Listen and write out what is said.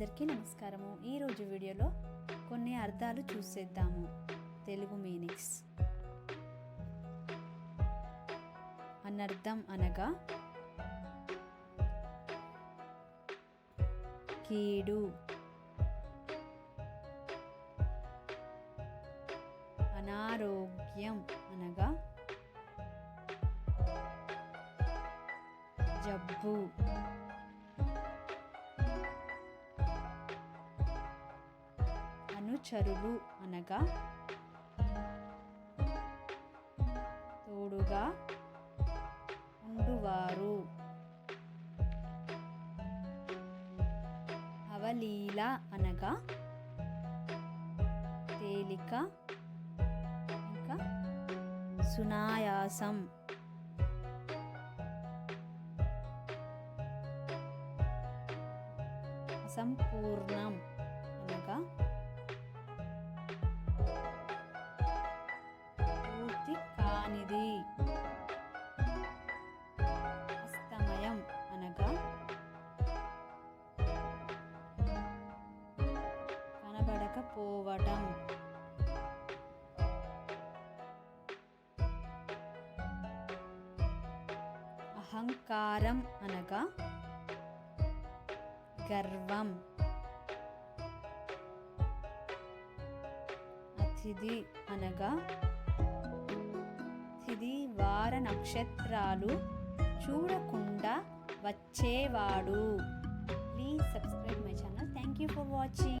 అందరికీ నమస్కారము. ఈరోజు వీడియోలో కొన్ని అర్థాలు చూసేద్దాము. తెలుగు మీనింగ్స్. అనర్థం అనగా కీడు. అనారోగ్యం అనగా జబ్బు. అనుచరులు అనగా తోడుగా ఉండువారు. అవలీల అనగా తేలిక ఇంకా సునాయాసం. అసంపూర్ణం అనగా లేకపోవటం అహంకారం అనగా గర్వం. అతిథి అనగా తిది వార నక్షత్రాలు చూడకుండా వచ్చేవాడు. Please subscribe my channel thank you for watching